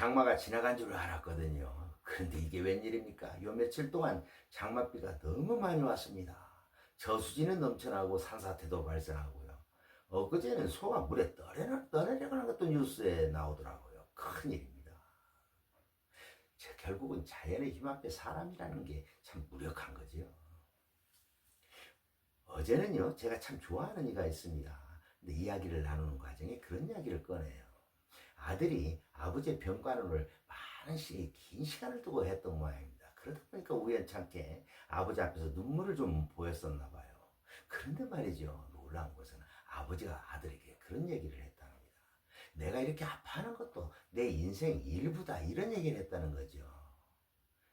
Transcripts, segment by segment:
장마가 지나간 줄 알았거든요. 그런데 이게 웬일입니까? 요 며칠 동안 장맛비가 너무 많이 왔습니다. 저수지는 넘쳐나고 산사태도 발생하고요. 엊그제는 소가 물에 떠내려, 떠내려가는 것도 뉴스에 나오더라고요. 큰일입니다. 저 결국은 자연의 힘 앞에 사람이라는 게 참 무력한 거죠. 어제는요, 제가 참 좋아하는 이가 있습니다. 근데 이야기를 나누는 과정에 그런 이야기를 꺼내요. 아들이 아버지의 병간호를 많은 시, 긴 시간을 두고 했던 모양입니다. 그러다 보니까 우연찮게 아버지 앞에서 눈물을 좀 보였었나 봐요. 그런데 말이죠. 놀라운 것은 아버지가 아들에게 그런 얘기를 했다는 겁니다. 내가 이렇게 아파하는 것도 내 인생 일부다. 이런 얘기를 했다는 거죠.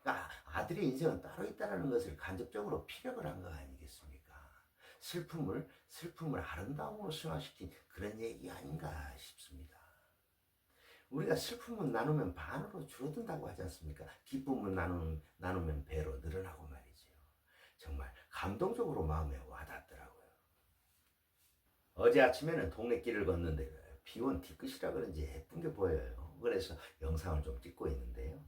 그러니까 아들의 인생은 따로 있다는 것을 간접적으로 피력을 한 거 아니겠습니까? 슬픔을, 슬픔을 아름다움으로 승화시킨 그런 얘기 아닌가 싶습니다. 우리가 슬픔을 나누면 반으로 줄어든다고 하지 않습니까? 기쁨을 나누면, 나누면 배로 늘어나고 말이죠. 정말 감동적으로 마음에 와닿더라고요. 어제 아침에는 동네 길을 걷는데 비온 뒤끝이라 그런지 예쁜 게 보여요. 그래서 영상을 좀 찍고 있는데요.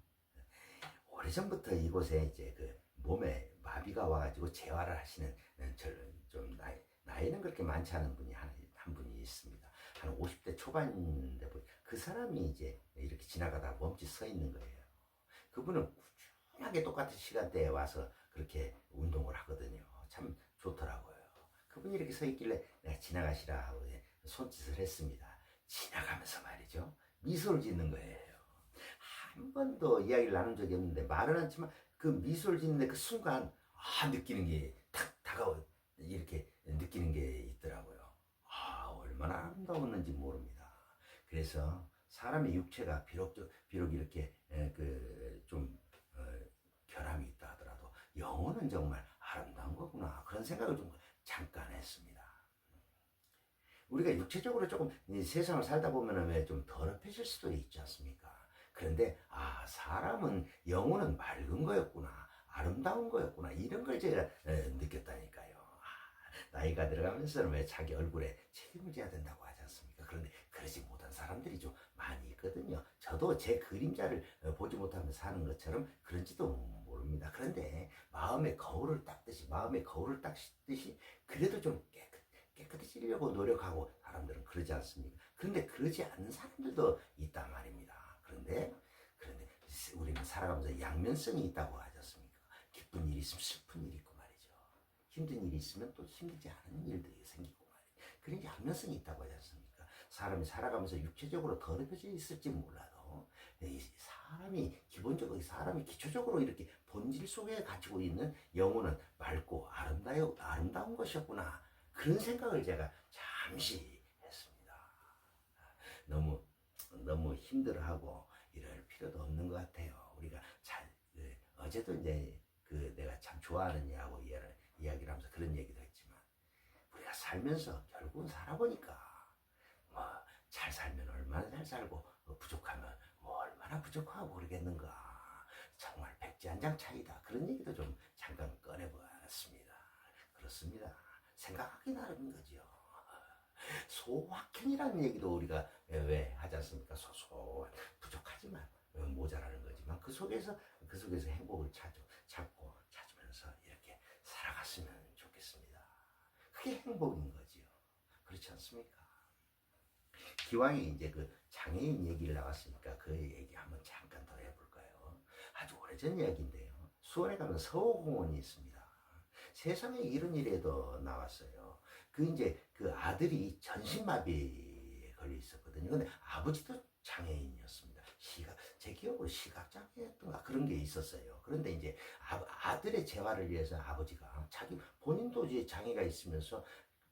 오래전부터 이곳에 이제 그 몸에 마비가 와가지고 재활을 하시는 저는 좀 나이, 나이는 그렇게 많지 않은 분이 한, 한 분이 있습니다. 한 50대 초반인데 그 사람이 이제 이렇게 지나가다 멈칫 서 있는 거예요. 그분은 꾸준하게 똑같은 시간대에 와서 그렇게 운동을 하거든요. 참 좋더라고요. 그분이 이렇게 서 있길래 내가 지나가시라 하고 손짓을 했습니다. 지나가면서 말이죠. 미소를 짓는 거예요. 한 번도 이야기를 나눈 적이 없는데 말은 않지만 그 미소를 짓는데 그 순간 아 느끼는 게 탁 다가오 이렇게 느끼는 게 있더라고요. 아 얼마나 아름다웠는지 모릅니다. 그래서 사람의 육체가 비록 비록 이렇게 그좀 어, 결함이 있다 하더라도 영혼은 정말 아름다운 거구나 그런 생각을 좀 잠깐 했습니다. 우리가 육체적으로 조금 이 세상을 살다 보면은 왜좀 더럽혀질 수도 있지 않습니까? 그런데 아 사람은 영혼은 맑은 거였구나 아름다운 거였구나 이런 걸 제가 에, 느꼈다니까요. 아, 나이가 들어가면서는 왜 자기 얼굴에 책임을 져야 된다고 하지 않습니까? 그런데 그러지 못한 사람들이 좀 많이 있거든요. 저도 제 그림자를 어, 보지 못하면서 사는 것처럼 그런지도 모릅니다. 그런데 마음의 거울을 닦듯이 마음의 거울을 닦듯이 그래도 좀 깨끗 깨끗해지려고 노력하고 사람들은 그러지 않습니까? 그런데 그러지 않는 사람들도 있단 말입니다. 그런데 그런데 우리는 살아가면서 양면성이 있다고 하지 않습니까? 기쁜 일이 있으면 슬픈 일이 있고 말이죠. 힘든 일이 있으면 또 힘들지 않은 일들이 생기고 말이죠. 그런 양면성이 있다고 하지 않습니까? 사람이 살아가면서 육체적으로 더럽혀져 있을지 몰라도 이 사람이 기본적으로 사람이 기초적으로 이렇게 본질 속에 가지고 있는 영혼은 맑고 아름다워 아름다운 것이었구나 그런 생각을 제가 잠시 했습니다. 너무 너무 힘들어하고 이럴 필요도 없는 것 같아요. 우리가 잘 그, 어제도 이제 그 내가 참 좋아하는 이하고 이야기를, 하면서 그런 얘기도 했지만 우리가 살면서 결국은 살아보니까 살고 어, 부족하면 뭐 얼마나 부족하고 그러겠는가 정말 백지 한 장 차이다 그런 얘기도 좀 잠깐 꺼내보았습니다. 그렇습니다. 생각하기 나름인 거죠. 소확행이라는 얘기도 우리가 왜 하지 않습니까? 소소한 부족하지만 어, 모자라는 거지만 그 속에서 그 속에서 행복을 찾고 찾고 찾으면서 이렇게 살아갔으면 좋겠습니다. 그게 행복인 거지요. 그렇지 않습니까? 기왕에 이제 그 장애인 얘기를 나왔으니까 그 얘기 한번 잠깐 더 해볼까요? 아주 오래전 이야기인데요. 수원에 가면 서호공원이 있습니다. 세상에 이런 일에도 나왔어요. 그 이제 그 아들이 전신마비에 걸려 있었거든요. 근데 아버지도 장애인이었습니다. 시각, 제 기억으로 시각장애였던가 그런 게 있었어요. 그런데 이제 아, 아들의 재활을 위해서 아버지가 자기 본인도 이제 장애가 있으면서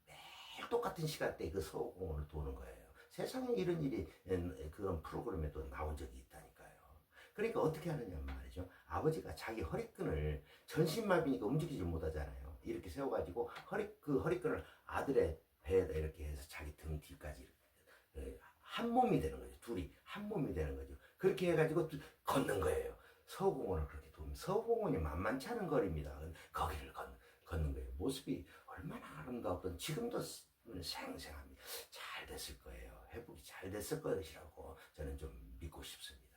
매일 똑같은 시간대에 그 서호공원을 도는 거예요. 세상에 이런 일이 음, 그런 프로그램에도 나온 적이 있다니까요. 그러니까 어떻게 하느냐 말이죠. 아버지가 자기 허리끈을 전신마비니까 움직이질 못하잖아요. 이렇게 세워가지고 허리 그 허리끈을 아들의 배에다 이렇게 해서 자기 등 뒤까지 이렇게 한 몸이 되는 거죠. 둘이 한 몸이 되는 거죠. 그렇게 해가지고 걷는 거예요. 서공원을 그렇게 도면 서공원이 만만치 않은 거리입니다. 거기를 걷, 걷는 거예요. 모습이 얼마나 아름다웠던 지금도 생생합니다. 잘 됐을 거예요. 회복이 잘 됐을 것이라고 저는 좀 믿고 싶습니다.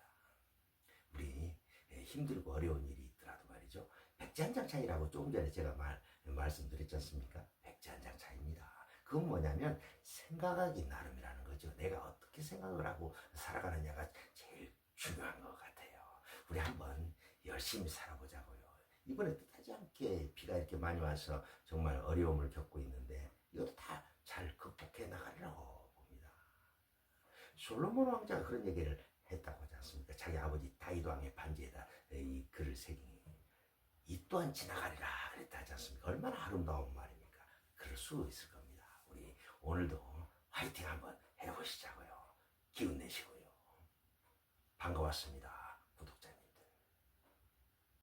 힘들고 어려운 일이 있더라도 말이죠. 백지한장차이라고 조금 전에 제가 말, 말씀드렸지 않습니까? 백지한장차입니다. 그건 뭐냐면 생각하기 나름이라는 거죠. 내가 어떻게 생각을 하고 살아가느냐가 제일 중요한 것 같아요. 우리 한번 열심히 살아보자고요. 이번에 뜻하지 않게 비가 이렇게 많이 와서 정말 어려움을 겪고 있는데 이것도 다 잘 극복해 나가리라고 봅니다. 솔로몬 왕자가 그런 얘기를 했다고 하지 않습니까? 자기 아버지 다윗 왕의 반지에다 이 글을 새기니 이 또한 지나가리라 그랬다 하지 않습니까? 얼마나 아름다운 말입니까? 그럴 수 있을 겁니다. 우리 오늘도 화이팅 한번 해보시자고요. 기운 내시고요. 반가웠습니다.